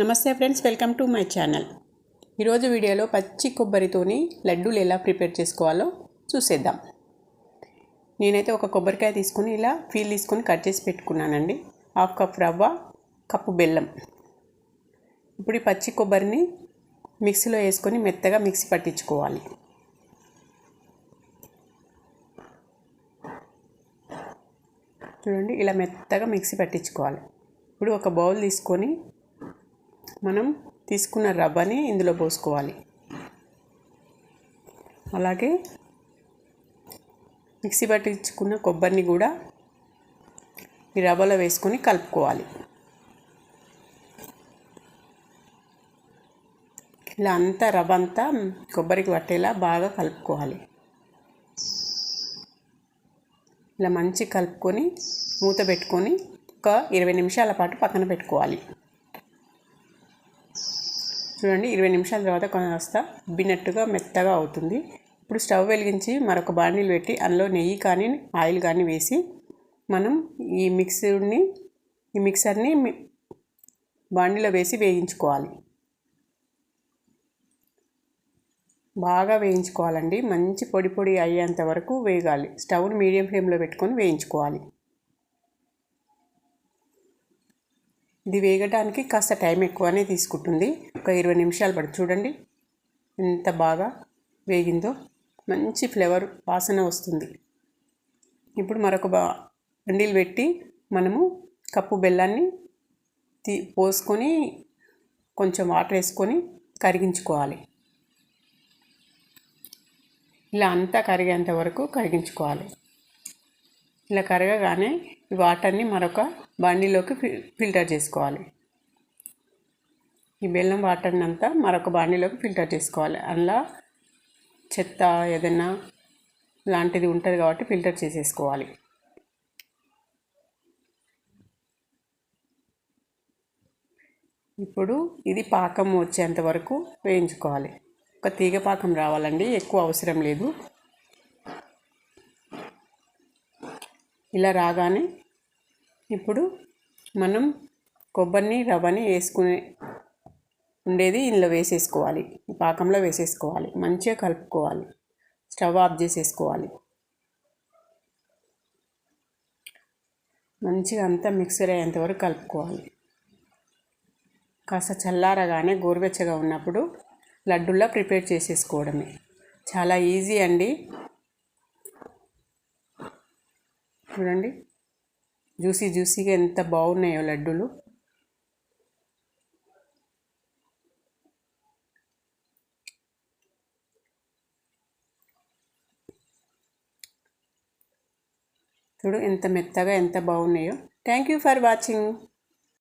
నమస్తే friends welcome to my channel. ఈరోజు వీడియోలో పచ్చి కొబ్బరితోని లడ్డూలు ఎలా ప్రిపేర్ చేసుకోవాలో చూసేద్దాం. నేనైతే ఒక కొబ్బరికాయ తీసుకుని ఇలా ఫీల్ తీసుకొని కట్ చేసి పెట్టుకున్నానండి. హాఫ్ కప్ రవ్వ కప్పు బెల్లం. ఇప్పుడు ఈ పచ్చి కొబ్బరిని మిక్సీలో వేసుకొని మెత్తగా మిక్సీ పట్టించుకోవాలి. చూడండి ఇలా మెత్తగా మిక్సీ పట్టించుకోవాలి. ఇప్పుడు ఒక బౌల్ తీసుకొని మనం తీసుకున్న రవ్వని ఇందులో పోసుకోవాలి. అలాగే మిక్సీ పట్టించుకున్న కొబ్బరిని కూడా ఈ రవ్వలో వేసుకొని కలుపుకోవాలి. ఇలా అంతా రవ్వ అంతా కొబ్బరికి పట్టేలా బాగా కలుపుకోవాలి. ఇలా మంచి కలుపుకొని మూత పెట్టుకొని ఒక ఇరవై నిమిషాల పాటు పక్కన పెట్టుకోవాలి. చూడండి ఇరవై నిమిషాల తర్వాత కాస్త ఉబ్బినట్టుగా మెత్తగా అవుతుంది. ఇప్పుడు స్టవ్ వెలిగించి మరొక బాండీలు పెట్టి అందులో నెయ్యి కానీ ఆయిల్ కానీ వేసి మనం ఈ మిక్సర్ని ఈ మిక్సర్ని బాండీలో వేసి వేయించుకోవాలి. బాగా వేయించుకోవాలండి. మంచి పొడి పొడి అయ్యేంత వరకు వేగాలి. స్టవ్ని మీడియం ఫ్లేమ్లో పెట్టుకొని వేయించుకోవాలి. ఇది వేగడానికి కాస్త టైం ఎక్కువనే తీసుకుంటుంది. ఒక ఇరవై నిమిషాలు పడి చూడండి. ఎంత బాగా వేగిందో. మంచి ఫ్లేవర్ వాసన వస్తుంది. ఇప్పుడు మరొక బా బండిలు పెట్టి మనము కప్పు బెల్లాన్ని తీ పోసుకొని కొంచెం వాటర్ వేసుకొని కరిగించుకోవాలి. ఇలా అంతా కరిగేంత వరకు కరిగించుకోవాలి. ఇలా కరగగానే ఈ వాటర్ని మరొక బాండీలోకి ఫిల్టర్ చేసుకోవాలి. ఈ బెల్లం వాటర్ని అంతా మరొక బాండీలోకి ఫిల్టర్ చేసుకోవాలి. అందులో చెత్త ఏదైనా లాంటిది ఉంటుంది కాబట్టి ఫిల్టర్ చేసేసుకోవాలి. ఇప్పుడు ఇది పాకం వచ్చేంత వరకు వేయించుకోవాలి. ఒక తీగ పాకం రావాలండి ఎక్కువ అవసరం లేదు. ఇలా రాగానే ఇప్పుడు మనం కొబ్బరిని రవ్వని వేసుకునే ఉండేది ఇందులో వేసేసుకోవాలి. పాకంలో వేసేసుకోవాలి. మంచిగా కలుపుకోవాలి. స్టవ్ ఆఫ్ చేసేసుకోవాలి. మంచిగా అంతా మిక్సర్ అయ్యేంత వరకు కలుపుకోవాలి. కాస్త చల్లారగానే గోరువెచ్చగా ఉన్నప్పుడు లడ్డుల్లా ప్రిపేర్ చేసేసుకోవడమే. చాలా ఈజీ అండి. చూడండి. జ్యూసీ జ్యూసీగా ఎంత బాగున్నాయో లడ్డూలు. చూడు ఎంత మెత్తగా ఎంత బాగున్నాయో. Thank you for watching.